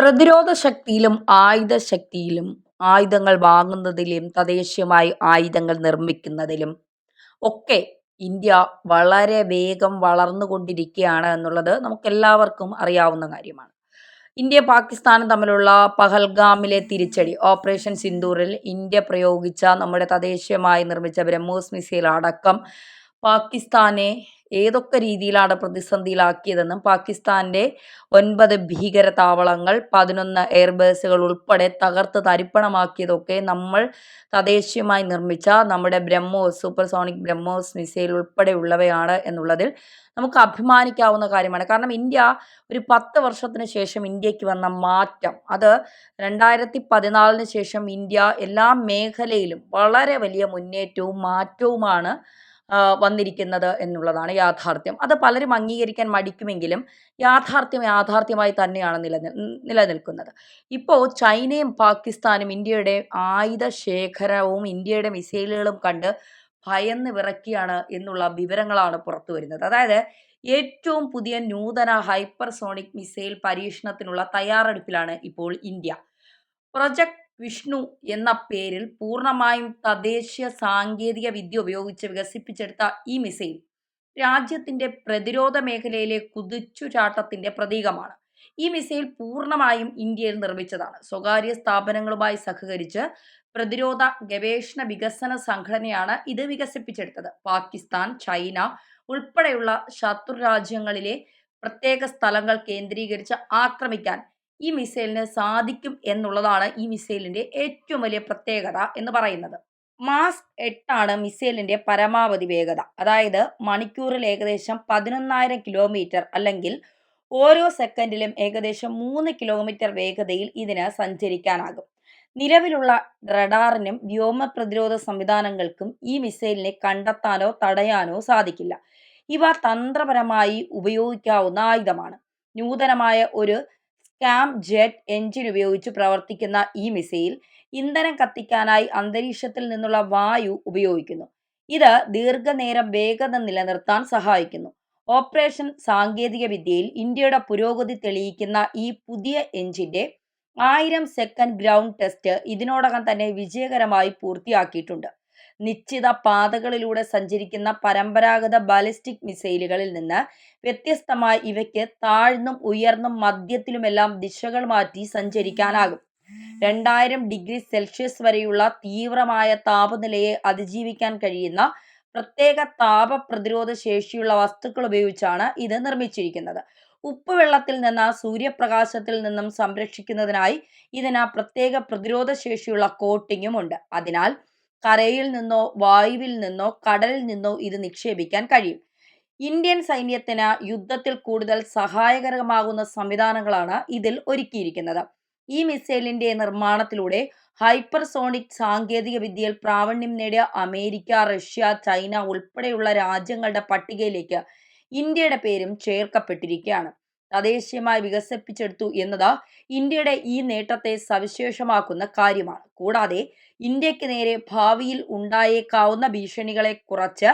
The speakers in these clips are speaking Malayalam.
പ്രതിരോധ ശക്തിയിലും ആയുധ ശക്തിയിലും ആയുധങ്ങൾ വാങ്ങുന്നതിലും തദ്ദേശീയമായി ആയുധങ്ങൾ നിർമ്മിക്കുന്നതിലും ഒക്കെ ഇന്ത്യ വളരെ വേഗം വളർന്നുകൊണ്ടിരിക്കുകയാണ് എന്നുള്ളത് നമുക്ക് എല്ലാവർക്കും അറിയാവുന്ന കാര്യമാണ്. ഇന്ത്യ പാകിസ്ഥാനും തമ്മിലുള്ള പഹൽഗാമിലെ തിരിച്ചടി ഓപ്പറേഷൻ സിന്ദൂറിൽ ഇന്ത്യ പ്രയോഗിച്ച നമ്മുടെ തദ്ദേശീയമായി നിർമ്മിച്ച ബ്രഹ്മോസ് മിസൈൽ അടക്കം പാകിസ്ഥാനെ ഏതൊക്കെ രീതിയിലാണ് പ്രതിസന്ധിയിലാക്കിയതെന്നും പാകിസ്ഥാന്റെ ഒൻപത് ഭീകര താവളങ്ങൾ പതിനൊന്ന് എയർബേസുകൾ ഉൾപ്പെടെ തകർത്ത് തരിപ്പണമാക്കിയതൊക്കെ നമ്മൾ തദ്ദേശീയമായി നിർമ്മിച്ച നമ്മുടെ ബ്രഹ്മോസ് സൂപ്പർസോണിക് ബ്രഹ്മോസ് മിസൈൽ ഉൾപ്പെടെയുള്ളവയാണ് എന്നുള്ളതിൽ നമുക്ക് അഭിമാനിക്കാവുന്ന കാര്യമാണ്. കാരണം ഇന്ത്യ ഒരു പത്ത് വർഷത്തിന് ശേഷം ഇന്ത്യയ്ക്ക് വന്ന മാറ്റം അത് രണ്ടായിരത്തി പതിനാലിന് ശേഷം ഇന്ത്യ എല്ലാ മേഖലയിലും വളരെ വലിയ മുന്നേറ്റവും മാറ്റവുമാണ് വന്നിരിക്കുന്നത് എന്നുള്ളതാണ് യാഥാർത്ഥ്യം. അത് പലരും അംഗീകരിക്കാൻ മടിക്കുമെങ്കിലും യാഥാർത്ഥ്യം യാഥാർത്ഥ്യമായി തന്നെയാണ് നിലനിൽ നിലനിൽക്കുന്നത്. ഇപ്പോൾ ചൈനയും പാകിസ്ഥാനും ഇന്ത്യയുടെ ആയുധ ശേഖരവും ഇന്ത്യയുടെ മിസൈലുകളും കണ്ട് ഭയന്ന് വിറക്കിയാണ് എന്നുള്ള വിവരങ്ങളാണ് പുറത്തു വരുന്നത്. അതായത് ഏറ്റവും പുതിയ നൂതന ഹൈപ്പർസോണിക് മിസൈൽ പരീക്ഷണത്തിനുള്ള തയ്യാറെടുപ്പിലാണ് ഇപ്പോൾ ഇന്ത്യ. പ്രൊജക്ട് വിഷ്ണു എന്ന പേരിൽ പൂർണമായും തദ്ദേശീയ സാങ്കേതിക വിദ്യ ഉപയോഗിച്ച് വികസിപ്പിച്ചെടുത്ത ഈ മിസൈൽ രാജ്യത്തിന്റെ പ്രതിരോധ മേഖലയിലെ കുതിച്ചുചാട്ടത്തിന്റെ പ്രതീകമാണ്. ഈ മിസൈൽ പൂർണമായും ഇന്ത്യയിൽ നിർമ്മിച്ചതാണ്. സ്വകാര്യ സ്ഥാപനങ്ങളുമായി സഹകരിച്ച് പ്രതിരോധ ഗവേഷണ വികസന സംഘടനയാണ് ഇത് വികസിപ്പിച്ചെടുത്തത്. പാകിസ്ഥാൻ ചൈന ഉൾപ്പെടെയുള്ള ശത്രു രാജ്യങ്ങളിലെ പ്രത്യേക സ്ഥലങ്ങൾ കേന്ദ്രീകരിച്ച് ആക്രമിക്കാൻ ഈ മിസൈലിന് സാധിക്കും എന്നുള്ളതാണ് ഈ മിസൈലിന്റെ ഏറ്റവും വലിയ പ്രത്യേകത എന്ന് പറയുന്നത്. മാസ് എട്ടാണ് മിസൈലിന്റെ പരമാവധി വേഗത. അതായത് മണിക്കൂറിൽ ഏകദേശം പതിനൊന്നായിരം കിലോമീറ്റർ അല്ലെങ്കിൽ ഓരോ സെക്കൻഡിലും ഏകദേശം മൂന്ന് കിലോമീറ്റർ വേഗതയിൽ ഇതിന് സഞ്ചരിക്കാനാകും. നിലവിലുള്ള റഡാറിനും വ്യോമ പ്രതിരോധ സംവിധാനങ്ങൾക്കും ഈ മിസൈലിനെ കണ്ടെത്താനോ തടയാനോ സാധിക്കില്ല. ഇവ തന്ത്രപരമായി ഉപയോഗിക്കാവുന്ന ആയുധമാണ്. നൂതനമായ ഒരു സ്കാം ജെറ്റ് എഞ്ചിൻ ഉപയോഗിച്ച് പ്രവർത്തിക്കുന്ന ഈ മിസൈൽ ഇന്ധനം കത്തിക്കാനായി അന്തരീക്ഷത്തിൽ നിന്നുള്ള വായു ഉപയോഗിക്കുന്നു. ഇത് ദീർഘനേരം വേഗത നിലനിർത്താൻ സഹായിക്കുന്നു. ഓപ്പറേഷൻ സാങ്കേതിക വിദ്യയിൽ ഇന്ത്യയുടെ പുരോഗതി തെളിയിക്കുന്ന ഈ പുതിയ എഞ്ചിന്റെ ആയിരം സെക്കൻഡ് ഗ്രൗണ്ട് ടെസ്റ്റ് ഇതിനോടകം തന്നെ വിജയകരമായി പൂർത്തിയാക്കിയിട്ടുണ്ട്. നിശ്ചിത പാതകളിലൂടെ സഞ്ചരിക്കുന്ന പരമ്പരാഗത ബാലിസ്റ്റിക് മിസൈലുകളിൽ നിന്ന് വ്യത്യസ്തമായി ഇവയ്ക്ക് താഴ്ന്നും ഉയർന്നും മധ്യത്തിലുമെല്ലാം ദിശകൾ മാറ്റി സഞ്ചരിക്കാനാകും. രണ്ടായിരം ഡിഗ്രി സെൽഷ്യസ് വരെയുള്ള തീവ്രമായ താപനിലയെ അതിജീവിക്കാൻ കഴിയുന്ന പ്രത്യേക താപ പ്രതിരോധ ശേഷിയുള്ള വസ്തുക്കൾ ഉപയോഗിച്ചാണ് ഇത് നിർമ്മിച്ചിരിക്കുന്നത്. ഉപ്പുവെള്ളത്തിൽ നിന്ന് സൂര്യപ്രകാശത്തിൽ നിന്നും സംരക്ഷിക്കുന്നതിനായി ഇതിന് പ്രത്യേക പ്രതിരോധ ശേഷിയുള്ള കോട്ടിങ്ങും ഉണ്ട്. അതിനാൽ കരയിൽ നിന്നോ വായുവിൽ നിന്നോ കടലിൽ നിന്നോ ഇത് നിക്ഷേപിക്കാൻ കഴിയും. ഇന്ത്യൻ സൈന്യത്തിന് യുദ്ധത്തിൽ കൂടുതൽ സഹായകരമാകുന്ന സംവിധാനങ്ങളാണ് ഇതിൽ ഒരുക്കിയിരിക്കുന്നത്. ഈ മിസൈലിന്റെ നിർമ്മാണത്തിലൂടെ ഹൈപ്പർസോണിക് സാങ്കേതിക വിദ്യയിൽ പ്രാവീണ്യം നേടിയ അമേരിക്ക റഷ്യ ചൈന ഉൾപ്പെടെയുള്ള രാജ്യങ്ങളുടെ പട്ടികയിലേക്ക് ഇന്ത്യയുടെ പേരും ചേർക്കപ്പെട്ടിരിക്കുകയാണ്. തദ്ദേശീയമായി വികസിപ്പിച്ചെടുത്തു എന്നത് ഇന്ത്യയുടെ ഈ നേട്ടത്തെ സവിശേഷമാക്കുന്ന കാര്യമാണ്. കൂടാതെ ഇന്ത്യയ്ക്ക് നേരെ ഭാവിയിൽ ഉണ്ടായേക്കാവുന്ന ഭീഷണികളെ കുറച്ച്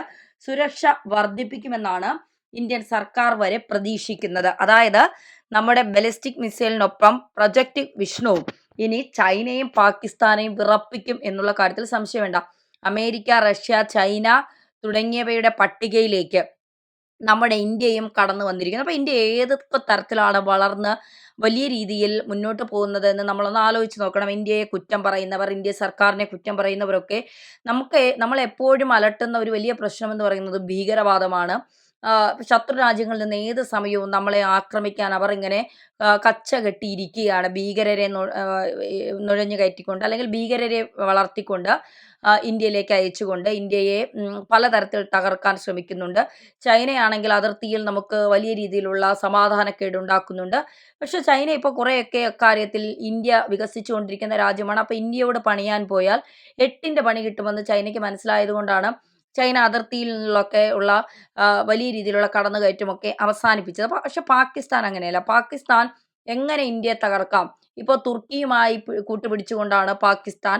സുരക്ഷ വർദ്ധിപ്പിക്കുമെന്നാണ് ഇന്ത്യൻ സർക്കാർ വരെ പ്രതീക്ഷിക്കുന്നത്. അതായത് നമ്മുടെ ബലിസ്റ്റിക് മിസൈലിനൊപ്പം പ്രൊജക്ട് വിഷ്ണുവും ഇനി ചൈനയും പാകിസ്ഥാനെയും വിറപ്പിക്കും എന്നുള്ള കാര്യത്തിൽ സംശയം വേണ്ട. അമേരിക്ക റഷ്യ ചൈന തുടങ്ങിയവയുടെ പട്ടികയിലേക്ക് നമ്മുടെ ഇന്ത്യയും കടന്നു വന്നിരിക്കുന്നത് അപ്പോൾ ഇന്ത്യ ഏതൊക്കെ തരത്തിലാണ് വളർന്ന് വലിയ രീതിയിൽ മുന്നോട്ട് പോകുന്നത് എന്ന് നമ്മളൊന്ന് ആലോചിച്ച് നോക്കണം. ഇന്ത്യയെ കുറ്റം പറയുന്നവർ ഇന്ത്യ സർക്കാരിനെ കുറ്റം പറയുന്നവരൊക്കെ നമുക്ക് നമ്മളെപ്പോഴും അലട്ടുന്ന ഒരു വലിയ പ്രശ്നം എന്ന് പറയുന്നത് ഭീകരവാദമാണ്. ശത്രു രാജ്യങ്ങളിൽ നിന്ന് ഏത് സമയവും നമ്മളെ ആക്രമിക്കാൻ അവർ ഇങ്ങനെ കച്ച കെട്ടിയിരിക്കുകയാണ്. ഭീകരരെ നുഴഞ്ഞു കയറ്റിക്കൊണ്ട് അല്ലെങ്കിൽ ഭീകരരെ വളർത്തിക്കൊണ്ട് ഇന്ത്യയിലേക്ക് അയച്ചുകൊണ്ട് ഇന്ത്യയെ പലതരത്തിൽ തകർക്കാൻ ശ്രമിക്കുന്നുണ്ട്. ചൈനയാണെങ്കിൽ അതിർത്തിയിൽ നമുക്ക് വലിയ രീതിയിലുള്ള സമാധാനക്കേട് ഉണ്ടാക്കുന്നുണ്ട്. പക്ഷെ ചൈന ഇപ്പോൾ കുറേയൊക്കെ കാര്യത്തിൽ ഇന്ത്യ വികസിച്ചുകൊണ്ടിരിക്കുന്ന രാജ്യമാണ്. അപ്പോൾ ഇന്ത്യയോട് പണിയാൻ പോയാൽ എട്ടിന്റെ പണി കിട്ടുമെന്ന് ചൈനയ്ക്ക് മനസ്സിലായതുകൊണ്ടാണ് ചൈന അതിർത്തിയിൽ നിന്നുള്ളൊക്കെ ഉള്ള വലിയ രീതിയിലുള്ള കടന്നുകയറ്റമൊക്കെ അവസാനിപ്പിച്ചത്. പക്ഷെ പാകിസ്ഥാൻ അങ്ങനെയല്ല. പാകിസ്ഥാൻ എങ്ങനെ ഇന്ത്യയെ തകർക്കാം? ഇപ്പോൾ തുർക്കിയുമായി കൂട്ടുപിടിച്ചുകൊണ്ടാണ് പാകിസ്ഥാൻ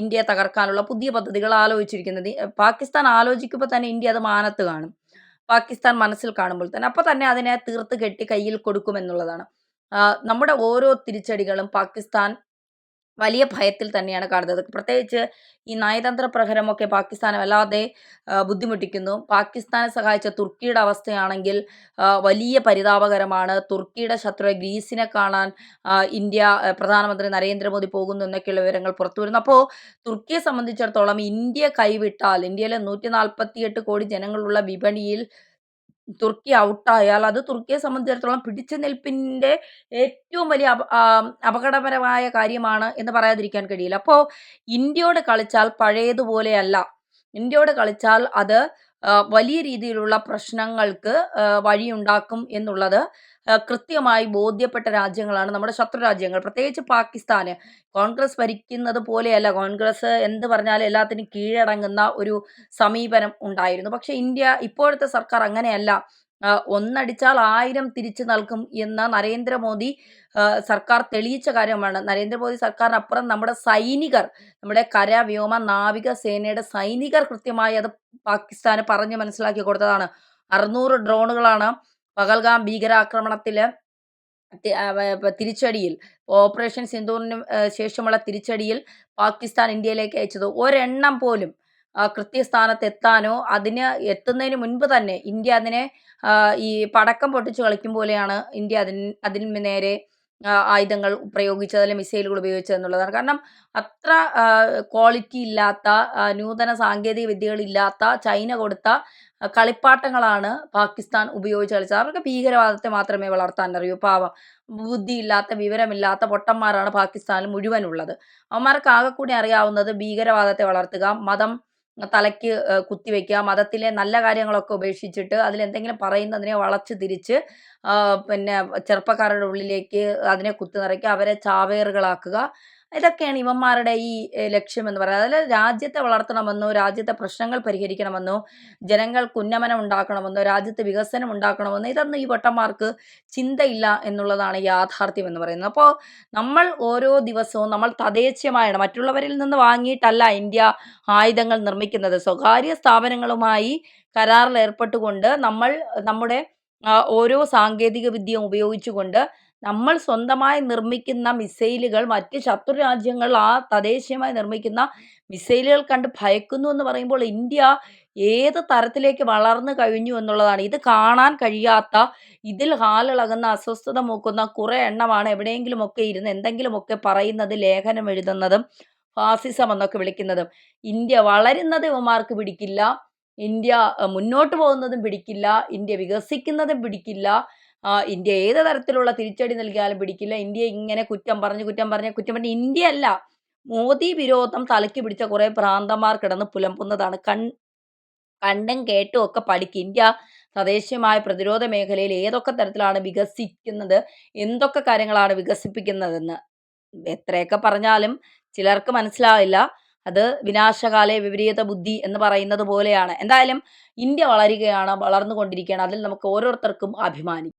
ഇന്ത്യയെ തകർക്കാനുള്ള പുതിയ പദ്ധതികൾ ആലോചിച്ചിരിക്കുന്നത്. പാകിസ്ഥാൻ ആലോചിക്കുമ്പോൾ തന്നെ ഇന്ത്യ അത് മാനത്ത് കാണും. പാകിസ്ഥാൻ മനസ്സിൽ കാണുമ്പോൾ തന്നെ. അപ്പോൾ തന്നെ അതിനെ തീർത്ത് കെട്ടി കയ്യിൽ കൊടുക്കുമെന്നുള്ളതാണ്. നമ്മുടെ ഓരോ തിരിച്ചടികളും പാകിസ്ഥാൻ വലിയ ഭയത്തിൽ തന്നെയാണ് കാണുന്നത്. പ്രത്യേകിച്ച് ഈ നയതന്ത്ര പ്രഹരമൊക്കെ പാകിസ്ഥാനെ വല്ലാതെ ബുദ്ധിമുട്ടിക്കുന്നു. പാകിസ്ഥാനെ സഹായിച്ച തുർക്കിയുടെ അവസ്ഥയാണെങ്കിൽ വലിയ പരിതാപകരമാണ്. തുർക്കിയുടെ ശത്രു ഗ്രീസിനെ കാണാൻ ഇന്ത്യ പ്രധാനമന്ത്രി നരേന്ദ്രമോദി പോകുന്നു എന്നൊക്കെയുള്ള വിവരങ്ങൾ പുറത്തു വരുന്നു അപ്പോൾ തുർക്കിയെ സംബന്ധിച്ചിടത്തോളം ഇന്ത്യ കൈവിട്ടാൽ ഇന്ത്യയിലെ നൂറ്റി കോടി ജനങ്ങളുള്ള വിപണിയിൽ തുർക്കി ഔട്ടായാൽ അത് തുർക്കിയെ സംബന്ധിച്ചിടത്തോളം പിടിച്ചു നിൽപ്പിന്റെ ഏറ്റവും വലിയ അപകടപരമായ കാര്യമാണ് എന്ന് പറയാതിരിക്കാൻ കഴിയില്ല. അപ്പോൾ ഇന്ത്യയോട് കളിച്ചാൽ പഴയതുപോലെയല്ല. ഇന്ത്യയോട് കളിച്ചാൽ അത് വലിയ രീതിയിലുള്ള പ്രശ്നങ്ങൾക്ക് വഴിയുണ്ടാക്കും എന്നുള്ളത് കൃത്യമായി ബോധ്യപ്പെട്ട രാജ്യങ്ങളാണ് നമ്മുടെ ശത്രു രാജ്യങ്ങൾ. പ്രത്യേകിച്ച് പാകിസ്ഥാന്. കോൺഗ്രസ് ഭരിക്കുന്നത് പോലെയല്ല. കോൺഗ്രസ് എന്ത് പറഞ്ഞാലും എല്ലാത്തിനും കീഴടങ്ങുന്ന ഒരു സമീപനം ഉണ്ടായിരുന്നു. പക്ഷെ ഇന്ത്യ ഇപ്പോഴത്തെ സർക്കാർ അങ്ങനെയല്ല. ഒന്നടിച്ചാൽ ആയിരം തിരിച്ചു നൽകും എന്ന നരേന്ദ്രമോദി സർക്കാർ തെളിയിച്ച കാര്യമാണ്. നരേന്ദ്രമോദി സർക്കാരിനപ്പുറം നമ്മുടെ സൈനികർ നമ്മുടെ കര വ്യോമ നാവിക സേനയുടെ സൈനികർ കൃത്യമായി അത് പാകിസ്ഥാന് പറഞ്ഞു മനസ്സിലാക്കി കൊടുത്തതാണ്. അറുന്നൂറ് ഡ്രോണുകളാണ് പഹൽഗാം ഭീകരാക്രമണത്തിൽ തിരിച്ചടിയിൽ ഓപ്പറേഷൻ സിന്ദൂറിന് ശേഷമുള്ള തിരിച്ചടിയിൽ പാകിസ്ഥാൻ ഇന്ത്യയിലേക്ക് അയച്ചത് ഒരെണ്ണം പോലും കൃത്യസ്ഥാനത്ത് എത്താനോ അതിന് എത്തുന്നതിന് മുൻപ് തന്നെ ഇന്ത്യ അതിനെ ഈ പടക്കം പൊട്ടിച്ച് കളിക്കും പോലെയാണ് ഇന്ത്യ അതിന് അതിന് നേരെ ആയുധങ്ങൾ പ്രയോഗിച്ചത് അല്ലെങ്കിൽ മിസൈലുകൾ ഉപയോഗിച്ചത് എന്നുള്ളതാണ്. കാരണം അത്ര ക്വാളിറ്റി ഇല്ലാത്ത നൂതന സാങ്കേതിക വിദ്യകളില്ലാത്ത ചൈന കൊടുത്ത കളിപ്പാട്ടങ്ങളാണ് പാകിസ്ഥാൻ ഉപയോഗിച്ച് കളിച്ചത്. അവർക്ക് ഭീകരവാദത്തെ മാത്രമേ വളർത്താൻ അറിയൂ. പാവം ബുദ്ധിയില്ലാത്ത വിവരമില്ലാത്ത പൊട്ടന്മാരാണ് പാകിസ്ഥാനിൽ മുഴുവനുള്ളത്. അവന്മാർക്ക് ആകെക്കൂടി കൂടി അറിയാവുന്നത് ഭീകരവാദത്തെ വളർത്തുക മതം തലയ്ക്ക് കുത്തിവെക്കുക മതത്തിലെ നല്ല കാര്യങ്ങളൊക്കെ ഉപേക്ഷിച്ചിട്ട് അതിലെന്തെങ്കിലും പറയുന്നതിനെ വളച്ച് തിരിച്ച് പിന്നെ ചെറുപ്പക്കാരുടെ ഉള്ളിലേക്ക് അതിനെ കുത്തി നിറയ്ക്കുക അവരെ ചാവേറുകളാക്കുക ഇതൊക്കെയാണ് ഇവന്മാരുടെ ഈ ലക്ഷ്യം എന്ന് പറയുന്നത്. അതിൽ രാജ്യത്തെ വളർത്തണമെന്നോ രാജ്യത്തെ പ്രശ്നങ്ങൾ പരിഹരിക്കണമെന്നോ ജനങ്ങൾക്ക് ഉന്നമനം ഉണ്ടാക്കണമെന്നോ രാജ്യത്ത് വികസനം ഉണ്ടാക്കണമെന്നോ ഇതൊന്നും ഈ വട്ടന്മാർക്ക് ചിന്തയില്ല എന്നുള്ളതാണ് യാഥാർത്ഥ്യം എന്ന് പറയുന്നത്. അപ്പോൾ നമ്മൾ ഓരോ ദിവസവും നമ്മൾ തദ്ദേശീയമായാണ് മറ്റുള്ളവരിൽ നിന്ന് വാങ്ങിയിട്ടല്ല ഇന്ത്യ ആയുധങ്ങൾ നിർമ്മിക്കുന്നത്. സ്വകാര്യ സ്ഥാപനങ്ങളുമായി കരാറിൽ ഏർപ്പെട്ടുകൊണ്ട് നമ്മൾ നമ്മുടെ ഓരോ സാങ്കേതിക വിദ്യ ഉപയോഗിച്ചുകൊണ്ട് നമ്മൾ സ്വന്തമായി നിർമ്മിക്കുന്ന മിസൈലുകൾ മറ്റ് ശത്രു രാജ്യങ്ങൾ ആ തദ്ദേശീയമായി നിർമ്മിക്കുന്ന മിസൈലുകൾ കണ്ട് ഭയക്കുന്നു എന്ന് പറയുമ്പോൾ ഇന്ത്യ ഏത് തരത്തിലേക്ക് വളർന്നു കഴിഞ്ഞു എന്നുള്ളതാണ്. ഇത് കാണാൻ കഴിയാത്ത ഇതിൽ ഹാലിളകുന്ന അസ്വസ്ഥത മൂക്കുന്ന കുറേ എണ്ണമാണ് എവിടെയെങ്കിലുമൊക്കെ ഇരുന്ന് എന്തെങ്കിലുമൊക്കെ പറയുന്നത് ലേഖനം എഴുതുന്നതും ഫാസിസം എന്നൊക്കെ വിളിക്കുന്നതും. ഇന്ത്യ വളരുന്നത് ഇവന്മാർക്ക് പിടിക്കില്ല. ഇന്ത്യ മുന്നോട്ട് പോകുന്നതും പിടിക്കില്ല ഇന്ത്യ വികസിക്കുന്നതും പിടിക്കില്ല ഇന്ത്യ ഏത് തരത്തിലുള്ള തിരിച്ചടി നൽകിയാലും പിടിക്കില്ല ഇന്ത്യ ഇങ്ങനെ കുറ്റം പറഞ്ഞ് കുറ്റം പറഞ്ഞ് കുറ്റം പറഞ്ഞ് ഇന്ത്യ അല്ല മോദി വിരോധം തലയ്ക്ക് പിടിച്ച കുറേ ഭ്രാന്തന്മാർ കിടന്ന് പുലമ്പുന്നതാണ്. കൺ കണ്ടും കേട്ടും ഒക്കെ പഠിക്കും. ഇന്ത്യ തദ്ദേശീയമായ പ്രതിരോധ മേഖലയിൽ ഏതൊക്കെ തരത്തിലാണ് വികസിക്കുന്നത് എന്തൊക്കെ കാര്യങ്ങളാണ് വികസിപ്പിക്കുന്നതെന്ന് എത്രയൊക്കെ പറഞ്ഞാലും ചിലർക്ക് മനസ്സിലാവില്ല. അത് വിനാശകാലെ വിപരീത ബുദ്ധി എന്ന് പറയുന്നത് പോലെയാണ്. എന്തായാലും ഇന്ത്യ വളരുകയാണ് വളർന്നുകൊണ്ടിരിക്കുകയാണ്. അതിൽ നമുക്ക് ഓരോരുത്തർക്കും അഭിമാനിക്കാം